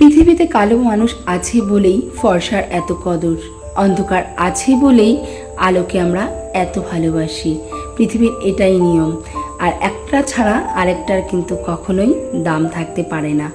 পৃথিবীতে কালো মানুষ আছে বলেই ফর্সার এত কদর। অন্ধকার আছে বলেই আলোকে আমরা এত ভালোবাসি। পৃথিবীর এটাই নিয়ম। আর একটা ছাড়া আরেকটার কিন্তু কখনোই দাম থাকতে পারে না।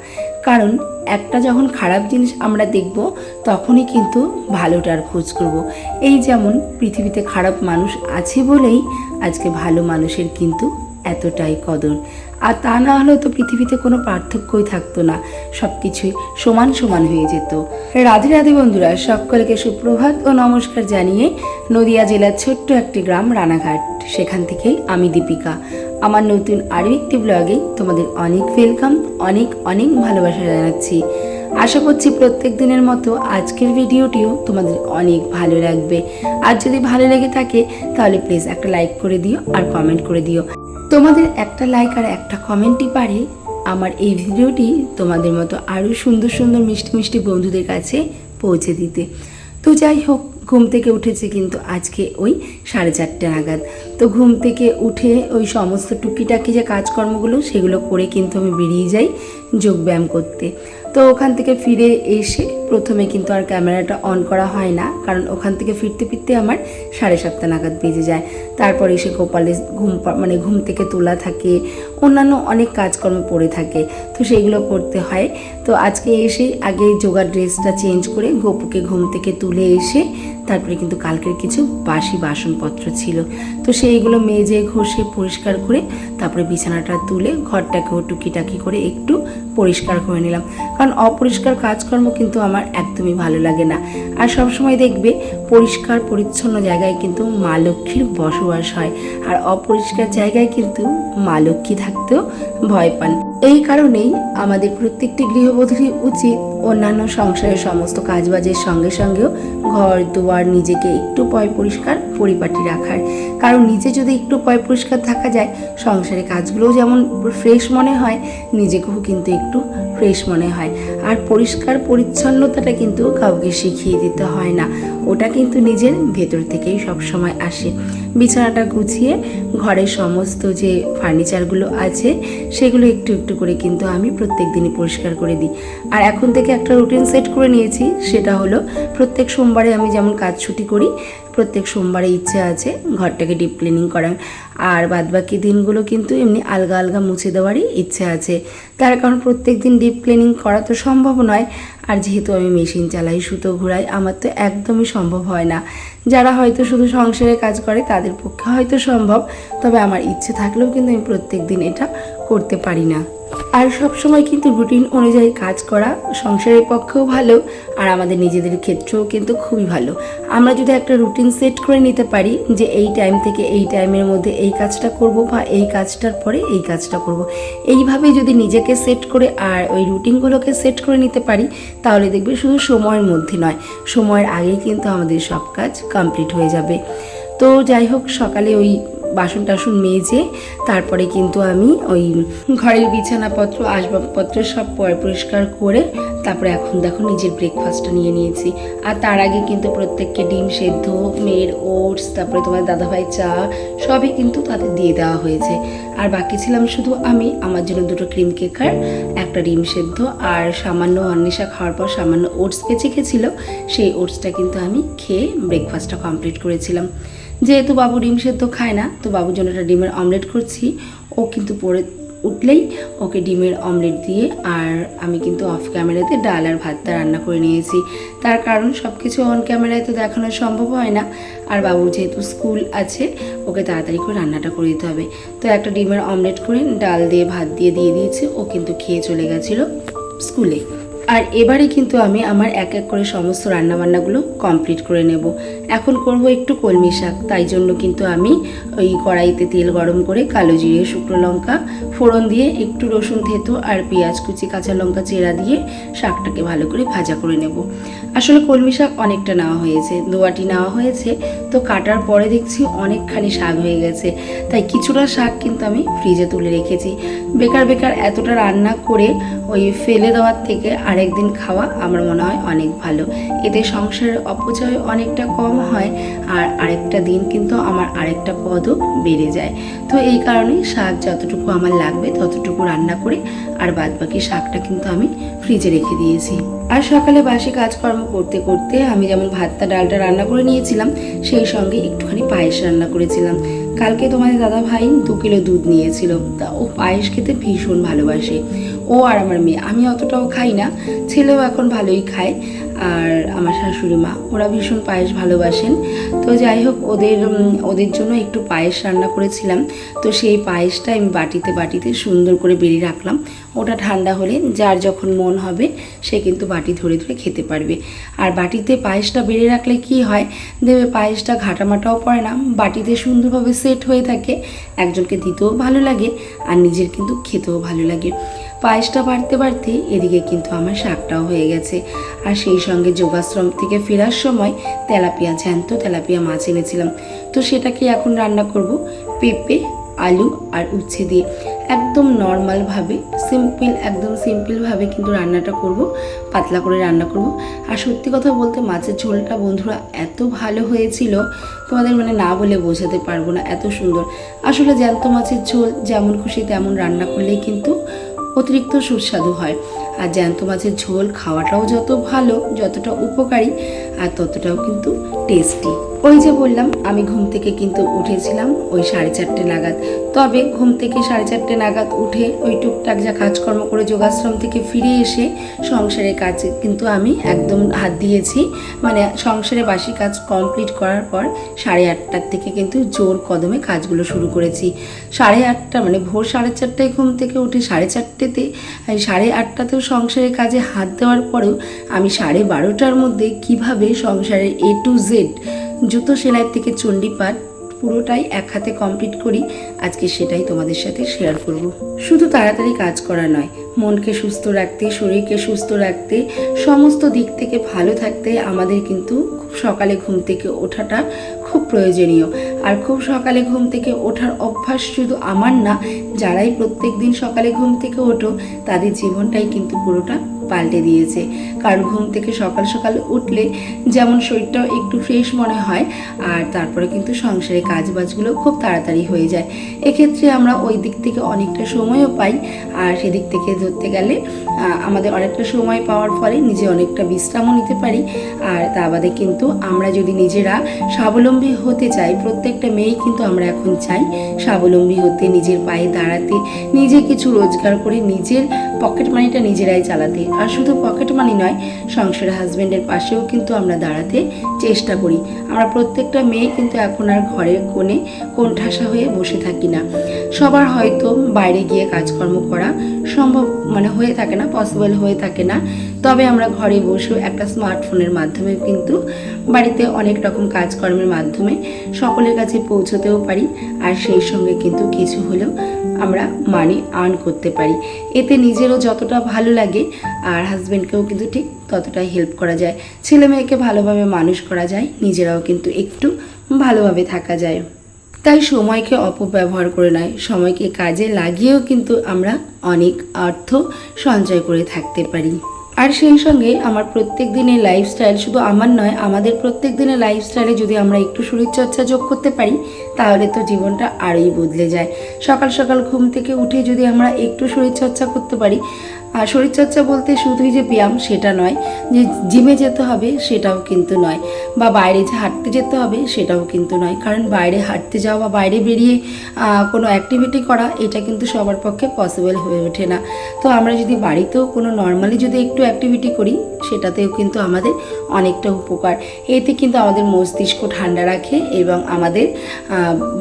কারণ একটা যখন খারাপ জিনিস আমরা দেখব, তখনই কিন্তু ভালোটার খোঁজ করব। এই যেমন পৃথিবীতে খারাপ মানুষ আছে বলেই আজকে ভালো মানুষের কিন্তু এতটাই কদর। আর তা না হলেও তো পৃথিবীতে কোনো পার্থক্যই থাকতো না। সব কিছুই সমান সমান হয়ে যেত। রাধে রাধে বন্ধুরা, সকলকে সুপ্রভাত ও নমস্কার জানিয়ে নদিয়া জেলার ছোট্ট একটি গ্রাম রানাঘাট। সেখান থেকেই আমি দীপিকা। আমার নতুন আরও একটি ব্লগে তোমাদের অনেক ওয়েলকাম অনেক অনেক ভালোবাসা জানাচ্ছি। আশা করছি প্রত্যেক দিনের মতো আজকের ভিডিওটিও তোমাদের অনেক ভালো লাগবে। আর যদি ভালো লেগে থাকে, তাহলে প্লিজ একটা লাইক করে দিও আর কমেন্ট করে দিও। তোমাদের একটা লাইক আর একটা কমেন্টই পারে। আমার এই ভিডিওটি তোমাদের মতো আরও সুন্দর সুন্দর মিষ্টি মিষ্টি বন্ধুদের কাছে পৌঁছে দিতে। তো যাই হোক, ঘুম থেকে উঠেছে কিন্তু আজকে ওই সাড়ে চারটে নাগাদ। তো ঘুম থেকে উঠে ওই সমস্ত টুকিটাকি যে কাজকর্মগুলো, সেগুলো করে কিন্তু আমি বেরিয়ে যাই যোগব্যায়াম করতে। তো ওখান থেকে ফিরে এসে প্রথমে কিন্তু আর ক্যামেরাটা অন করা হয় না, কারণ ওখান থেকে ফিরতে ফিরতে আমার সাড়ে সাতটা নাগাদ বেজে যায়। তারপরে এসে গোপালে ঘুম মানে ঘুম থেকে তোলা থাকে, অন্যান্য অনেক কাজকর্ম পড়ে থাকে, তো সেইগুলো করতে হয়। তো আজকে এসে আগে যোগা ড্রেসটা চেঞ্জ করে গোপুকে ঘুম থেকে তুলে এসে তারপরে কিন্তু কালকের কিছু বাসি বাসনপত্র ছিল। তো সেইগুলো মেজে ঘষে পরিষ্কার করে তারপরে বিছানাটা তুলে ঘরটাকেও টুকিটাকি করে একটু পরিষ্কার করে নিলাম। কারণ অপরিষ্কার কাজকর্ম কিন্তু আমার একদমই ভালো লাগে না। আর সবসময় দেখবে পরিষ্কার, পরিচ্ছন্ন জায়গায় কিন্তু মা লক্ষ্মীর বসবাস হয়। আর অপরিষ্কার জায়গায় কিন্তু মা লক্ষ্মী থাকতেও ভয় পান। এই কারণেই আমাদের প্রত্যেকটি গৃহবধূরই উচিত অন্যান্য সংসারের সমস্ত কাজবাজের সঙ্গে সঙ্গেও ঘর, দুয়ার নিজেকে একটু পয় পরিষ্কার পরিপাটি রাখার। কারণ নিজে যদি একটু পয় পরিষ্কার থাকা যায়, সংসারে কাজগুলোও যেমন ফ্রেশ মনে হয়, নিজেকেও কিন্তু একটু ফ্রেশ মনে হয়। আর পরিষ্কার পরিচ্ছন্নতাটা কিন্তু কাউকে শিখিয়ে দিতে হয় না। ওটা কিন্তু নিজের ভেতর থেকেই সব সময় আসে। বিছানাটা গুছিয়ে ঘরের সমস্ত যে ফার্নিচারগুলো আছে, সেগুলো একটু একটু করে কিন্তু আমি প্রত্যেক দিনই পরিষ্কার করে দিই। আর এখন থেকে একটা রুটিন সেট করে নিয়েছি, সেটা হলো প্রত্যেক সোমবারে আমি যেমন কাজ ছুটি করি প্রত্যেক সোমবারে ইচ্ছে আছে ঘরটাকে ডিপ ক্লিনিং করার। আর বাদবাকি দিনগুলো কিন্তু এমনি আলগা আলগা মুছে দেওয়ারই ইচ্ছে আছে। তার কারণ প্রত্যেক দিন ডিপ ক্লিনিং করা তো সম্ভব নয়। আর যেহেতু আমি মেশিন চালাই, সুতো ঘোরাই, আমার তো একদমই সম্ভব হয় না। যারা হয়তো শুধু সংসারে কাজ করে, তাদের পক্ষে হয়তো সম্ভব। তবে আমার ইচ্ছে থাকলেও কিন্তু আমি প্রত্যেক দিন এটা করতে পারি না। আর সব সময় কিন্তু রুটিন অনুযায়ী কাজ করা সংসারের পক্ষেও ভালো আর আমাদের নিজেদের ক্ষেত্রেও কিন্তু খুবই ভালো। আমরা যদি একটা রুটিন সেট করে নিতে পারি যে এই টাইম থেকে এই টাইমের মধ্যে এই কাজটা করব বা এই কাজটার পরে এই কাজটা করব, এইভাবে যদি নিজেকে সেট করে আর ওই রুটিনগুলোকে সেট করে নিতে পারি, তাহলে দেখবে শুধু সময়ের মধ্যে নয়, সময়ের আগেই কিন্তু আমাদের সব কাজ কমপ্লিট হয়ে যাবে। তো যাই হোক, সকালে ওই বাসন টাসন মেজে তারপরে কিন্তু আমি ওই ঘরের বিছানাপত্র, আসবাবপত্র সব পরিষ্কার করে তারপরে এখন দেখো নিজের ব্রেকফাস্টটা নিয়ে নিয়েছি। আর তার আগে কিন্তু প্রত্যেককে ডিম সেদ্ধ, মেয়ের ওটস, তারপরে তোমার দাদাভাই চা, সবই কিন্তু তাদের দিয়ে দেওয়া হয়েছে। আর বাকি ছিলাম শুধু আমি, আমার জন্য দুটো ক্রিম কেকার একটা ডিম সেদ্ধ আর সামান্য অন্বেষা খাওয়ার পর সামান্য ওটস বেঁচে গেছিল সেই ওটসটা কিন্তু আমি খেয়ে ব্রেকফাস্টটা কমপ্লিট করেছিলাম। যেহেতু বাবু ডিম সেদ্ধ খায় না, তো বাবুর জন্য একটা ডিমের অমলেট করছি। ও কিন্তু পরে উঠলেই ওকে ডিমের অমলেট দিয়ে আর আমি কিন্তু অফ ক্যামেরাতে ডাল আর ভাতটা রান্না করে নিয়েছি। তার কারণ সব কিছু অন ক্যামেরায় তো দেখানো সম্ভব হয় না। আর বাবুর যেহেতু স্কুল আছে, ওকে তাড়াতাড়ি করে রান্নাটা করে দিতে হবে। তো একটা ডিমের অমলেট করে ডাল দিয়ে, ভাত দিয়ে দিয়ে দিয়েছি। ও কিন্তু খেয়ে চলে গেছিল স্কুলে। আর এবারে কিন্তু আমি আমার এক এক করে সমস্ত রান্নাবান্নাগুলো কমপ্লিট করে নেব। এখন করব একটু কলমি শাক, তাই জন্য কিন্তু আমি ওই কড়াইতে তেল গরম করে কালো জিরে, শুকনো লঙ্কা, ফোড়ন দিয়ে একটু রসুন, থেতো আর পেঁয়াজ, কুচি, কাঁচা লঙ্কা চেরা দিয়ে শাকটাকে ভালো করে ভাজা করে নেব। আসলে কলমি শাক অনেকটা নেওয়া হয়েছে, দোয়াটি নেওয়া হয়েছে, তো কাটার পরে দেখছি অনেকখানি শাক হয়ে গেছে, তাই কিছুটা শাক কিন্তু আমি ফ্রিজে তুলে রেখেছি। বেকার বেকার এতটা রান্না করে ওই ফেলে দেওয়ার থেকে আরেকদিন খাওয়া আমার মনে হয় অনেক ভালো। এতে সংসারের অপচয় অনেকটা কম হয় আর আরেকটা দিন কিন্তু আমার আরেকটা পদও বেড়ে যায়। তো এই কারণেই শাক যতটুকু আমার লাগবে ততটুকু রান্না করে আর বাদ বাকি শাকটা কিন্তু আমি ফ্রিজে রেখে দিয়েছি। আর সকালে বাসি কাজকর্ম করতে করতে আমি যেমন ভাতটা, ডালটা রান্না করে নিয়েছিলাম, সেই সঙ্গে একটুখানি পায়েস রান্না করেছিলাম। কালকে তোমাদের দাদা ভাই দু কিলো দুধ নিয়েছিল। তা ও পায়েস খেতে ভীষণ ভালোবাসে। ও আর আমার মেয়ে। আমি অতটাও খাই না। ছেলেও এখন ভালোই খায়। আর আমার শাশুড়ি মা, ওরা ভীষণ পায়েস ভালোবাসেন। তো যাই হোক, ওদের ওদের জন্য একটু পায়েস রান্না করেছিলাম। তো সেই পায়েসটা আমি বাটিতে বাটিতে সুন্দর করে বেরিয়ে রাখলাম। ওটা ঠান্ডা হলে যার যখন মন হবে, সে কিন্তু বাটি ধরে ধরে খেতে পারবে। আর বাটিতে পায়েসটা বেড়ে রাখলে কি হয়, দেবে পায়েসটা ঘাটামাটাও পড়ে না। বাটিতে সুন্দরভাবে সেট হয়ে থাকে। একজনকে দিতেও ভালো লাগে, আর নিজের কিন্তু খেতেও ভালো লাগে। পায়েসটা বাড়তে বাড়তে এদিকে কিন্তু আমার শাকটাও হয়ে গেছে। আর সেই সঙ্গে যোগাশ্রম থেকে ফেরার সময় তেলাপিয়া, জ্যান্ত তেলাপিয়া মাছ এনেছিলাম। তো সেটাকে এখন রান্না করব পেঁপে, আলু আর উচ্ছে দিয়ে। একদম নর্মালভাবে সিম্পল একদম সিম্পলভাবে কিন্তু রান্নাটা করব, পাতলা করে রান্না করব। আর সত্যি কথা বলতে মাছের ঝোলটা বন্ধুরা এত ভালো হয়েছিল, তোমাদের মানে না বলে বোঝাতে পারব না, এত সুন্দর। আসলে জ্যান্ত মাছের ঝোল যেমন খুশি তেমন রান্না করলেই কিন্তু অতিরিক্ত সুস্বাদু হয়। আর জ্যান্ত মাছের ঝোল খাওয়াটাও যত ভালো, যতটা উপকারী, আর ততটাও কিন্তু টেস্টি ওই যে বললাম, আমি ঘুম থেকে কিন্তু উঠেছিলাম, ওই সাড়ে চারটে নাগাদ। তবে ঘুম থেকে সাড়ে চারটে নাগাদ উঠে ওই টুকটাক যা কাজকর্ম করে যোগাশ্রম থেকে ফিরে এসে সংসারের কাজে, কিন্তু আমি একদম হাত দিয়েছি। মানে সংসারে বাসি কাজ কমপ্লিট করার পর সাড়ে আটটার থেকে কিন্তু জোর কদমে কাজগুলো শুরু করেছি। সাড়ে আটটা মানে ভোর সাড়ে চারটায় ঘুম থেকে উঠে সাড়ে চারটেতে সাড়ে আটটাতেও সংসারের কাজে হাত দেওয়ার পরেও আমি সাড়ে বারোটার মধ্যে কীভাবে সংসারের এ টু জেড জুতো সেলাই থেকে চণ্ডীপাঠ পুরোটাই এক হাতে কমপ্লিট করি, আজকে সেটাই তোমাদের সাথে শেয়ার করব। শুধু তাড়াতাড়ি কাজ করা নয়, মনকে সুস্থ রাখতে, শরীরকে সুস্থ রাখতে, সমস্ত দিক থেকে ভালো থাকতে আমাদের কিন্তু খুব সকালে ঘুম থেকে ওঠাটা খুব প্রয়োজনীয়। আর খুব সকালে ঘুম থেকে ওঠার অভ্যাস শুধু আমার না, যারাই প্রত্যেক দিন সকালে ঘুম থেকে ওঠো, তাদের জীবনটাই কিন্তু পুরোটা পাল্টে দিয়েছে। কারণ ঘুম থেকে সকাল সকাল উঠলে যেমন শরীরটাও একটু ফ্রেশ মনে হয়, আর তারপরে কিন্তু সংসারে কাজ বাজগুলো খুব তাড়াতাড়ি হয়ে যায়। এক্ষেত্রে আমরা ওই দিক থেকে অনেকটা সময়ও পাই, আর সেদিক থেকে ধরতে গেলে আমাদের অনেকটা সময় পাওয়ার ফলে নিজে অনেকটা বিশ্রামও নিতে পারি। আর তা বাদে কিন্তু আমরা যদি নিজেরা স্বাবলম্বী হতে চাই, প্রত্যেকটা মেয়েই কিন্তু আমরা এখন চাই স্বাবলম্বী হতে, নিজের পায়ে দাঁড়াতে, নিজে কিছু রোজগার করে নিজের পকেট মানিটা নিজেরাই চালাতে। আর শুধু পকেট মানি নয়, সংসারে হাজব্যান্ডের পাশেও কিন্তু আমরা দাঁড়াতে চেষ্টা করি। আমরা প্রত্যেকটা মেয়ে কিন্তু এখন আর ঘরের কোণে কোণঠাসা হয়ে বসে থাকি না। সবার হয়তো বাইরে গিয়ে কাজকর্ম করা সম্ভব মানে হয়ে থাকে না পসিবল হয়ে থাকে না। তবে আমরা ঘরে বসেও একটা স্মার্টফোনের মাধ্যমে কিন্তু বাড়িতে অনেক রকম কাজকর্মের মাধ্যমে সকলের কাছে পৌঁছতেও পারি। আর সেই সঙ্গে কিন্তু কিছু হলেও আমরা মানি আর্ন করতে পারি। এতে নিজেরও যতটা ভালো লাগে আর হাজব্যান্ডকেও কিন্তু ঠিক ততটাই হেল্প করা যায়। ছেলে মেয়েকে ভালোভাবে মানুষ করা যায়, নিজেরাও কিন্তু একটু ভালোভাবে থাকা যায়। তাই সময়কে অপব্যবহার করে নয়, সময়কে কাজে লাগিয়েও কিন্তু আমরা অনেক অর্থ সঞ্চয় করে থাকতে পারি। আর সেই সঙ্গে আমার প্রত্যেক দিনের লাইফস্টাইল শুধু আমার নয়, আমাদের প্রত্যেক দিনের লাইফস্টাইলে যদি আমরা একটু শরীরচর্চা যোগ করতে পারি, তাহলে তো জীবনটা আরই বদলে যায়। সকাল সকাল ঘুম থেকে উঠে যদি আমরা একটু শরীরচর্চা করতে পারি আর শরীরচর্চা বলতে শুধুই যে ব্যায়াম সেটা নয়, যে জিমে যেতে হবে সেটাও কিন্তু নয়, বা বাইরে যে হাঁটতে যেতে হবে সেটাও কিন্তু নয়, কারণ বাইরে হাঁটতে যাওয়া বা বাইরে বেরিয়ে কোনো অ্যাক্টিভিটি করা এটা কিন্তু সবার পক্ষে পসিবল হয়ে ওঠে না। তো আমরা যদি বাড়িতেও কোনো নর্মালি যদি একটু অ্যাক্টিভিটি করি, সেটাতেও কিন্তু আমাদের অনেকটা উপকার। এতে কিন্তু আমাদের মস্তিষ্ক ঠান্ডা রাখে এবং আমাদের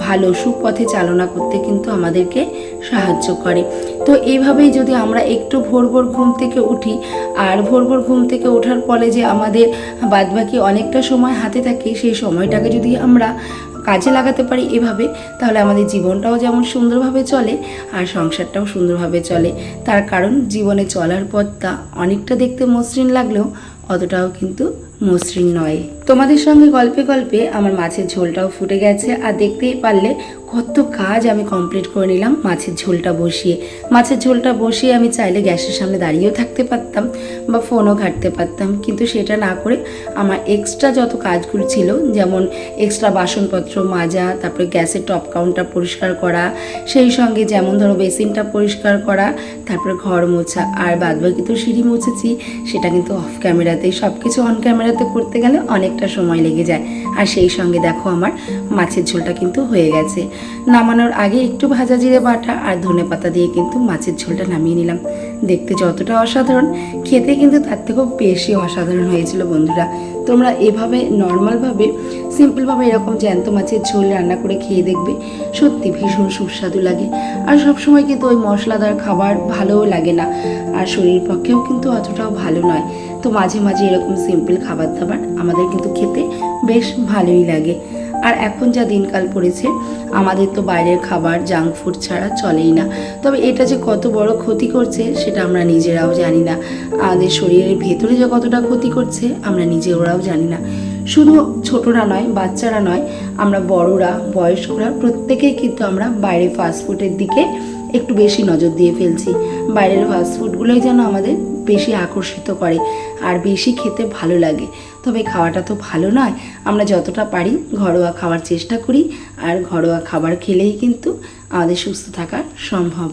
ভালো সুপথে চালনা করতে কিন্তু আমাদেরকে সাহায্য করে। তো এইভাবেই যদি আমরা একটু ভোর ভোর ঘুম থেকে উঠি, আর ভোর ভোর ঘুম থেকে ওঠার ফলে যে আমাদের বাদবাকি অনেকটা সময় হাতে থাকে, সেই সময়টাকে যদি আমরা কাজে লাগাতে পারি এভাবে, তাহলে আমাদের জীবনটাও যেমন সুন্দরভাবে চলে, আর সংসারটাও সুন্দরভাবে চলে। তার কারণ জীবনে চলার পথটা অনেকটা দেখতে মসৃণ লাগলেও অতটাও কিন্তু মসৃণ নয়। তোমাদের সঙ্গে গল্পে গল্পে আমার মাছের ঝোলটাও ফুটে গেছে, আর দেখতেই পারলে কত কাজ আমি কমপ্লিট করে নিলাম, মাছের ঝোলটা বসিয়ে। মাছের ঝোলটা বসিয়ে আমি চাইলে গ্যাসের সামনে দাঁড়িয়েও থাকতে পারতাম বা ফোনও ঘাটতে পারতাম। কিন্তু সেটা না করে আমার এক্সট্রা যত কাজগুলো ছিল, যেমন এক্সট্রা বাসনপত্র মাজা, তারপরে গ্যাসের টপ কাউন্টার পরিষ্কার করা, সেই সঙ্গে যেমন ধরো বেসিনটা পরিষ্কার করা, তারপরে ঘর মোছা, আর বাদবাকি তো সিঁড়ি মুছেছি, সেটা কিন্তু অফ ক্যামেরাতেই সব কিছু অন ক্যামেরাতে করতে গেলে অনেকটা সময় লেগে যায়। আর সেই সঙ্গে দেখো আমার মাছের ঝোলটা কিন্তু হয়ে গেছে। নামানোর আগে একটু ভাজা জিরে বাটা আর ধনে পাতা দিয়ে কিন্তু মাছের ঝোলটা নামিয়ে নিলাম। দেখতে যতটা অসাধারণ, খেতে কিন্তু তার থেকেও বেশি অসাধারণ হয়েছিল বন্ধুরা। তোমরা এভাবে নর্মালভাবে, সিম্পলভাবে এরকম জ্যান্ত মাছের ঝোল রান্না করে খেয়ে দেখবে, সত্যি ভীষণ সুস্বাদু লাগে। আর সবসময় কিন্তু ওই মশলাদার খাবার ভালোও লাগে না। আর শরীর পক্ষেও কিন্তু অতটাও ভালো নয়। তো মাঝে মাঝে এরকম সিম্পল খাবার দাবার আমাদের কিন্তু খেতে বেশ ভালোই লাগে। আর এখন যা দিনকাল পড়েছে, আমাদের তো বাইরের খাবার জাঙ্ক ফুড ছাড়া চলেই না। তবে এটা যে কত বড় ক্ষতি করছে, সেটা আমরা নিজেরাও জানি না। আমাদের শরীরের ভেতরে যে কতটা ক্ষতি করছে, আমরা নিজেরাও জানি না। শুধু ছোটরা নয়, বাচ্চারা নয়, আমরা বড়রা, বয়স্করা, প্রত্যেকেই কিন্তু আমরা বাইরে ফাস্টফুডের দিকে একটু বেশি নজর দিয়ে ফেলছি। বাইরের ফাস্টফুডগুলোই যেন আমাদের বেশি আকর্ষিত করে আর বেশি খেতে ভালো লাগে। তবে খাওয়াটা তো ভালো নয়। আমরা যতটা পারি ঘরোয়া খাওয়ার চেষ্টা করি আর ঘরোয়া খাবার খেলেই কিন্তু আমাদের সুস্থ থাকা সম্ভব।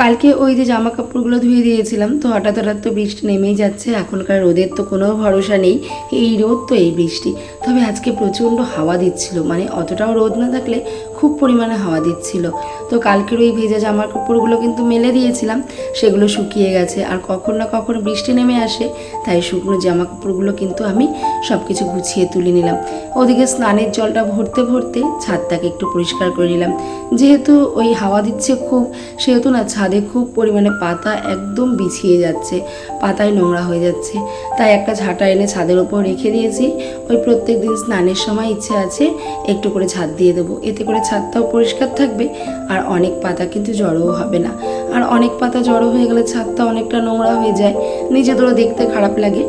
কালকে ওই যে জামা কাপড়গুলো ধুয়ে দিয়েছিলাম, তো হঠাৎ হঠাৎ তো বৃষ্টি নেমেই যাচ্ছে। এখনকার রোদের তো কোনো ভরসা নেই। এই রোদ তো এই বৃষ্টি। তবে আজকে প্রচণ্ড হাওয়া দিচ্ছিল। মানে অতটাও রোদ না থাকলে খুব পরিমাণে হাওয়া দিচ্ছিল। তো কালকের ওই ভেজা জামা কাপড়গুলো কিন্তু মেলে দিয়েছিলাম, সেগুলো শুকিয়ে গেছে। আর কখন না কখন বৃষ্টি নেমে আসে, তাই শুকনো জামা কাপড়গুলো কিন্তু আমি সব কিছু গুছিয়ে তুলে নিলাম। ওদিকে স্নানের জলটা ভরতে ভরতে ছাদটাকে একটু পরিষ্কার করে নিলাম। যেহেতু ওই হাওয়া দিচ্ছে খুব, সেহেতু না ছাদে খুব পরিমাণে পাতা একদম বিছিয়ে যাচ্ছে, পাতায় নোংরা হয়ে যাচ্ছে। তাই একটা ঝাঁটা এনে ছাদের ওপর রেখে দিয়েছি। ওই প্রত্যেক দিন স্নানের সময় ইচ্ছে আছে একটু করে ছাদ দিয়ে দেবো। এতে করে ছাদটাও পরিষ্কার থাকবে, আর অনেক পাতা কিন্তু জড়োও হবে না। আর অনেক পাতা জড়ো হয়ে গেলে ছাদটা অনেকটা নোংরা হয়ে যায়, নিজেদেরও দেখতে খারাপ লাগে।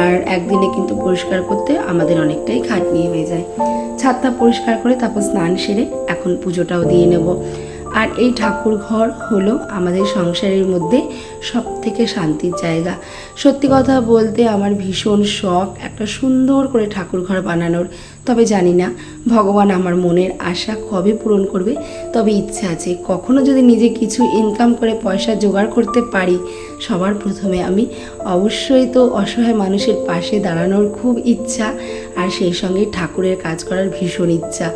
আর একদিনে কিন্তু পরিষ্কার করতে আমাদের অনেকটাই খাটনি হয়ে যায়। ছাদটা পরিষ্কার করে তারপর স্নান সেরে এখন পুজোটাও দিয়ে নেব। আর এই ঠাকুর ঘর হলো আমাদের সংসারের মধ্যে সব থেকে শান্তির জায়গা। সত্যি কথা বলতে আমার ভীষণ শখ একটা সুন্দর করে ঠাকুর ঘর বানানোর তবে জানি না। ভগবান আমার মনের আশা কবে পূরণ করবে। তবে ইচ্ছে আছে কখনো যদি নিজে কিছু ইনকাম করে পয়সা জোগাড় করতে পারি। সবার প্রথমে আমি অবশ্যই তো অসহায় মানুষের পাশে দাঁড়ানোর খুব ইচ্ছা, আর সেই সঙ্গে ঠাকুরের কাজ করার ভীষণ ইচ্ছা।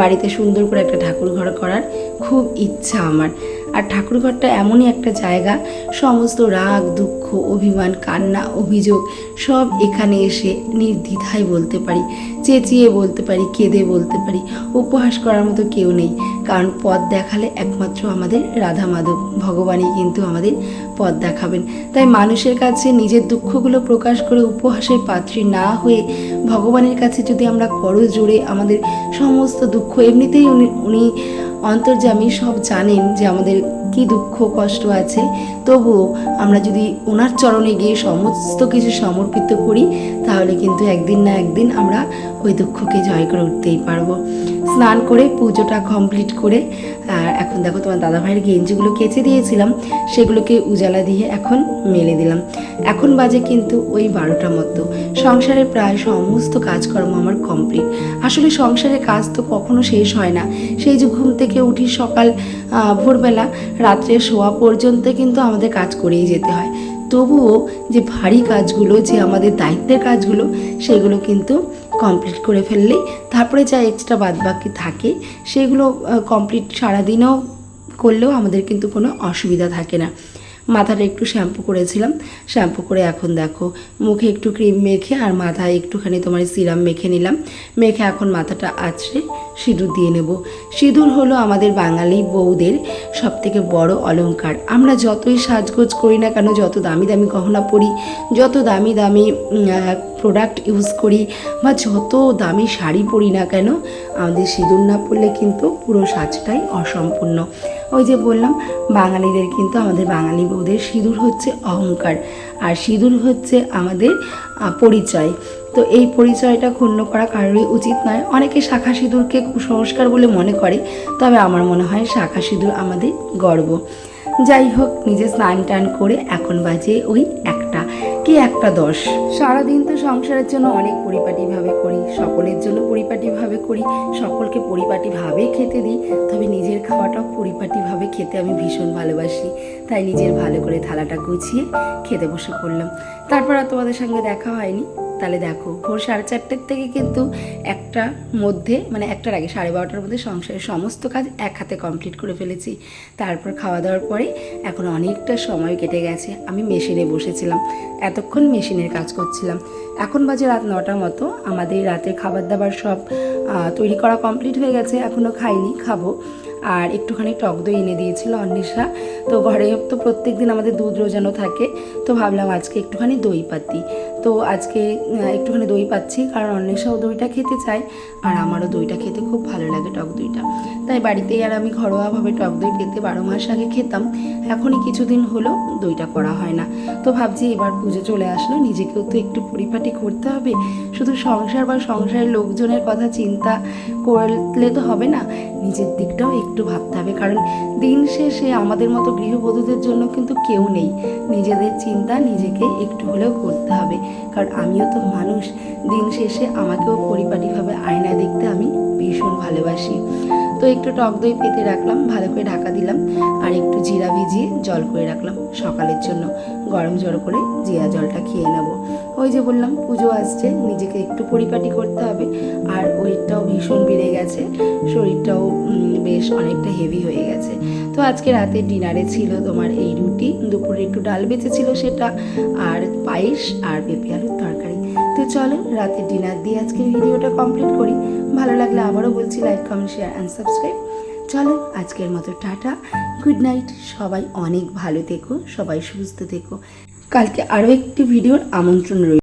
বাড়িতে সুন্দর করে একটা ঠাকুর ঘর করার খুব ইচ্ছা আমার। আর ঠাকুরঘরটা এমনই একটা জায়গা। সমস্ত রাগ, দুঃখ, অভিমান, কান্না, অভিযোগ সব এখানে এসে নির্দ্বিধায় বলতে পারি, চেঁচিয়ে বলতে পারি, কেঁদে বলতে পারি। উপহাস করার মতো কেউ নেই, কারণ পথ দেখালে একমাত্র আমাদের রাধা মাধব ভগবানই কিন্তু আমাদের পথ দেখাবেন। তাই মানুষের কাছে নিজের দুঃখগুলো প্রকাশ করে উপহাসের পাত্রী না হয়ে ভগবানের কাছে যদি আমরা করো জোরে আমাদের সমস্ত দুঃখ, এমনিতেই উনি উনি অন্তর্যামী সব জানেন যে আমাদের কি দুঃখ, কষ্ট আছে, তবুও আমরা যদি ওনার চরণে গিয়ে সমস্ত কিছু সমর্পিত করি তাহলে কিন্তু একদিন না একদিন আমরা ওই দুঃখকে জয় করে উঠতেই পারব। স্নান করে পুজোটা কমপ্লিট করে এখন দেখো তোমার দাদাভাইয়ের গেঞ্জিগুলো কেচে দিয়েছিলাম, সেগুলোকে উজালা দিয়ে এখন মেলে দিলাম। এখন বাজে কিন্তু ওই বারোটা মতো সংসারের প্রায় সমস্ত কাজকর্ম আমার কমপ্লিট আসলে সংসারের কাজ তো কখনো শেষ হয় না। সেই যে ঘুম থেকে উঠি সকাল ভোরবেলা, রাত্রে শোয়া পর্যন্ত কিন্তু আমাদের কাজ করেই যেতে হয়। তবুও যে ভারী কাজগুলো, যে আমাদের দায়িত্বের কাজগুলো, সেগুলো কিন্তু কমপ্লিট করে ফেললেই তারপরে যা এক্সট্রা বাদবাকি থাকে, সেগুলো কমপ্লিট সারাদিনও করলেও আমাদের কিন্তু কোনো অসুবিধা থাকে না। মাথাটা একটু শ্যাম্পু করেছিলাম। শ্যাম্পু করে এখন দেখো, মুখে একটু ক্রিম মেখে আর মাথায় একটুখানি তোমার সিরাম মেখে নিলাম। মেখে এখন মাথাটা আছড়ে সিঁদুর দিয়ে নেব। সিঁদুর হলো আমাদের বাঙালি বউদের সব থেকে বড় অলংকার। আমরা যতই সাজগোজ করি না কেন, যত দামি দামি গহনা পরি, যত দামি দামি প্রোডাক্ট ইউজ করি বা যত দামি শাড়ি পরি না কেন, আমাদের সিঁদুর না পরলে কিন্তু পুরো সাজটাই অসম্পূর্ণ। ওই যে বললাম, বাঙালিদের কিন্তু আমাদের বাঙালি বউদের সিঁদুর হচ্ছে অহংকার, আর সিঁদুর হচ্ছে আমাদের পরিচয়। তো এই পরিচয়টা ক্ষুণ্ণ করা কারোরই উচিত নয়। অনেকে শাখা সিঁদুরকে কুসংস্কার বলে মনে করে, তবে আমার মনে হয় শাখা সিঁদুর আমাদের গর্ব। যাই হোক, নিজে স্নান টান করে এখন বাজে ওই একটা কি একটা দশ সারাদিন তো সংসারের জন্য অনেক পরিপাটিভাবে করি, সকলের জন্য পরিপাটিভাবে করি, সকলকে পরিপাটিভাবে খেতে দিই, তবে নিজের খাওয়াটাও পরিপাটিভাবে খেতে আমি ভীষণ ভালোবাসি। তাই নিজের ভালো করে থালাটা গুছিয়ে খেতে বসে পড়লাম। তারপর আর তোমাদের সঙ্গে দেখা হয়নি। তাহলে দেখো, ভোর সাড়ে চারটের থেকে কিন্তু একটা মধ্যে মানে একটার আগে সাড়ে বারোটার মধ্যে সংসারের সমস্ত কাজ এক হাতে কমপ্লিট করে ফেলেছি। তারপর খাওয়া দাওয়ার পরে এখন অনেকটা সময় কেটে গেছে। আমি মেশিনে বসেছিলাম, এতক্ষণ মেশিনের কাজ করছিলাম। এখন বাজে রাত নটা মতো, আমাদের রাতে খাবার দাবার সব তৈরি করা কমপ্লিট হয়ে গেছে। এখনও খাইনি, খাব। আর একটুখানি টক দই এনে দিয়েছিল অন্বেষা। তো ঘরে তো প্রত্যেক দিন আমাদের দুধ রোজানো থাকে। তো ভাবলাম আজকে একটুখানি দই পাতি। তো আজকে একটুখানি দই পাচ্ছি, কারণ অন্বেষাও দইটা খেতে চায়, আর আমারও দইটা খেতে খুব ভালো লাগে, টক দইটা। তাই বাড়িতেই আর আমি ঘরোয়াভাবে টক দই পেতে বারো মাস আগে খেতাম। এখনই কিছুদিন হলো দইটা করা হয় না। তো ভাবছি এবার পুজো চলে আসলো। নিজেকেও তো একটু পরিপাটি করতে হবে। শুধু সংসার বা সংসারের লোকজনের কথা চিন্তা করলে তো হবে না। নিজের দিকটাও একটু ভাবতে হবে। কারণ দিন শেষে আমাদের মতো গৃহবধূদের জন্য কিন্তু কেউ নেই। নিজেদের চিন্তা নিজেকে একটু হলেও করতে হবে। কারণ আমিও তো মানুষ। দিন শেষে আমাকেও পরিপাটিভাবে আয়না দেখতে আমি ভীষণ ভালোবাসি। তো একটু টক দই পেতে রাখলাম, ভালো করে ঢাকা দিলাম, আর একটু জিরা ভিজিয়ে জল করে রাখলাম সকালের জন্য। গরম জল করে জিরা জলটা খেয়ে নেব। ওই যে বললাম, পুজো আসছে, নিজেকে একটু পরিপাটি করতে হবে, আর ওয়েটটাও ভীষণ বেড়ে গেছে, শরীরটাও বেশ অনেকটা হেভি হয়ে গেছে। তো আজকে রাতে ডিনারে ছিল তোমার এই রুটি, দুপুরে একটু ডাল বেঁচেছিল সেটা, আর পায়েস আর পেঁপে আলুর তরকারি। তো চলো, রাতে ডিনার দিয়ে আজকের ভিডিওটা কমপ্লিট করি। ভালো লাগলে আবারও বলছি like comment share and subscribe চলো, আজকের মতো টাটা। গুড নাইট সবাই অনেক ভালো থেকো, সবাই সুস্থ থেকো। কালকে আরও একটি ভিডিওর আমন্ত্রণ রইল